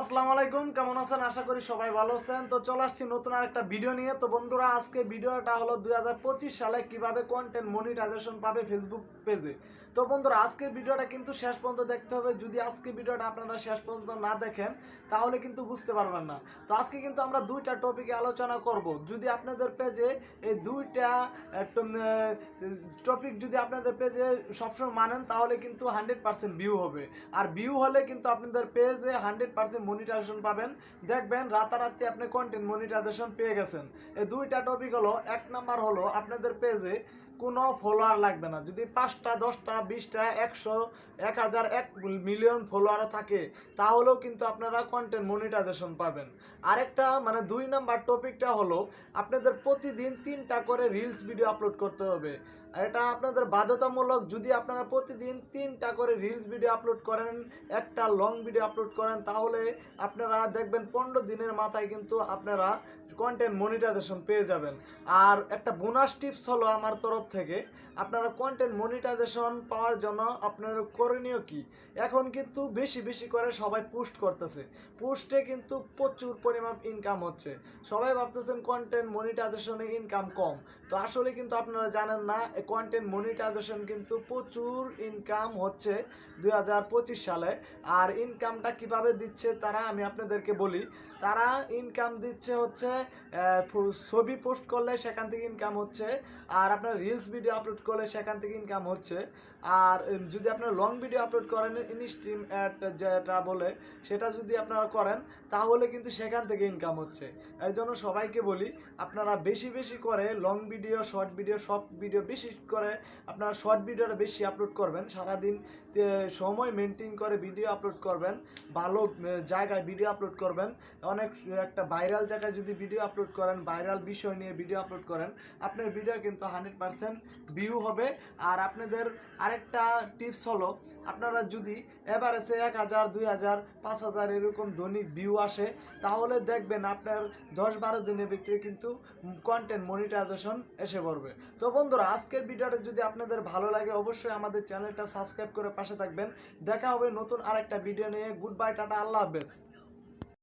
আসসালামু আলাইকুম, কেমন আছেন? আশা করি সবাই ভালো আছেন। তো চলে আসছি নতুন আরেকটা ভিডিও নিয়ে। তো বন্ধুরা, আজকে ভিডিওটা হলো দুই হাজার পঁচিশ সালে কীভাবে কন্টেন্ট মনিটাইজেশন পাবে ফেসবুক পেজে তো বন্ধুরা, আজকের ভিডিওটা কিন্তু শেষ পর্যন্ত দেখতে হবে। যদি আজকে ভিডিওটা আপনারা শেষ পর্যন্ত না দেখেন, তাহলে কিন্তু বুঝতে পারবেন না। তো আজকে কিন্তু আমরা দুইটা টপিকে আলোচনা করব। যদি আপনাদের পেজে এই দুইটা টপিক যদি আপনাদের পেজে সবসময় মানেন, তাহলে কিন্তু হান্ড্রেড পার্সেন্ট ভিউ হবে। আর ভিউ হলে কিন্তু আপনাদের পেজে হান্ড্রেড পার্সেন্ট মনিটাইজেশন পাবেন। দেখবেন রাতারাতি আপনি কন্টেন্ট মনিটাইজেশন পেয়ে গেছেন। এই দুইটা টপিক হলো, এক নাম্বার হলো আপনাদের পেজে কোনো ফলোয়ার লাগবে না। যদি পাঁচটা, দশটা, বিশটা, একশো, এক হাজার, এক মিলিয়ন ফলোয়ার থাকে, তাহলেও কিন্তু আপনারা কন্টেন্ট মনিটাইজেশন পাবেন। আরেকটা মানে দুই নাম্বার টপিকটা হলো, আপনাদের প্রতিদিন তিনটা করে রিলস ভিডিও আপলোড করতে হবে। এটা আপনাদের বাধ্যতামূলক, যদি আপনারা প্রতিদিন তিনটা করে রিলস ভিডিও আপলোড করেন, একটা লং ভিডিও আপলোড করেন, তাহলে আপনারা দেখবেন পনেরো দিনের মাথায় কিন্তু আপনারা কন্টেন্ট মনিটাইজেশন পেয়ে যাবেন। আর একটা বোনাস টিপস হলো আমার তরফ থেকে আপনারা কন্টেন্ট মনিটাইজেশন পাওয়ার জন্য আপনার করণীয় কি? এখন কিন্তু বেশি বেশি করে সবাই পোস্ট করতেছে। পোস্টে কিন্তু প্রচুর পরিমাণ ইনকাম হচ্ছে। সবাই ভাবতেছেন কন্টেন্ট মনিটাইজেশনে ইনকাম কম। তো আসলে কিন্তু আপনারা জানেন না কন্টেন্ট মনিটাইজেশন কিন্তু প্রচুর ইনকাম হচ্ছে দু হাজার পঁচিশ সালে। আর ইনকামটা কীভাবে দিচ্ছে তারা আমি আপনাদেরকে বলি। তারা ইনকাম দিচ্ছে হচ্ছে ছবি পোস্ট করলে সেখান থেকে ইনকাম হচ্ছে। আর আপনার রিলস ভিডিও আপলোড করলে সেখান থেকে ইনকাম হচ্ছে। আর যদি আপনারা লং ভিডিও আপলোড করেন ইনস্ট্রিম অ্যাড যেটা বলে, সেটা যদি আপনারা করেন, তাহলে কিন্তু সেখান থেকে ইনকাম হচ্ছে। এর জন্য সবাইকে বলি, আপনারা বেশি বেশি করে লং ভিডিও শর্ট ভিডিও সব ভিডিও বেশি করে আপনারা শর্ট ভিডিওটা বেশি আপলোড করবেন। সারাদিন সময় মেনটেন করে ভিডিও আপলোড করবেন, ভালো জায়গায় ভিডিও আপলোড করবেন। অনেক, একটা ভাইরাল জায়গায় যদি ভিডিও আপলোড করেন ভাইরাল বিষয় নিয়ে ভিডিও আপলোড করেন, আপনার ভিডিও কিন্তু হান্ড্রেড পার্সেন্ট ভিউ হবে। আর আপনাদের আরেকটা টিপস হলো, আপনারা যদি এভারেজে এক হাজার, দুই হাজার, পাঁচ হাজার এরকম দৈনিক ভিউ আসে, তাহলে দেখবেন আপনার দশ বারো দিনের ভিতরে কিন্তু কন্টেন্ট মনিটাইজেশন এসে পড়বে। তো বন্ধুরা, আজকের ভিডিওটা যদি আপনাদের ভালো লাগে, অবশ্যই আমাদের চ্যানেলটা সাবস্ক্রাইব করে পাশে থাকবেন। দেখা হবে নতুন আরেকটা ভিডিও নিয়ে। গুড বাই টাটা, আল্লাহ হাফেজ।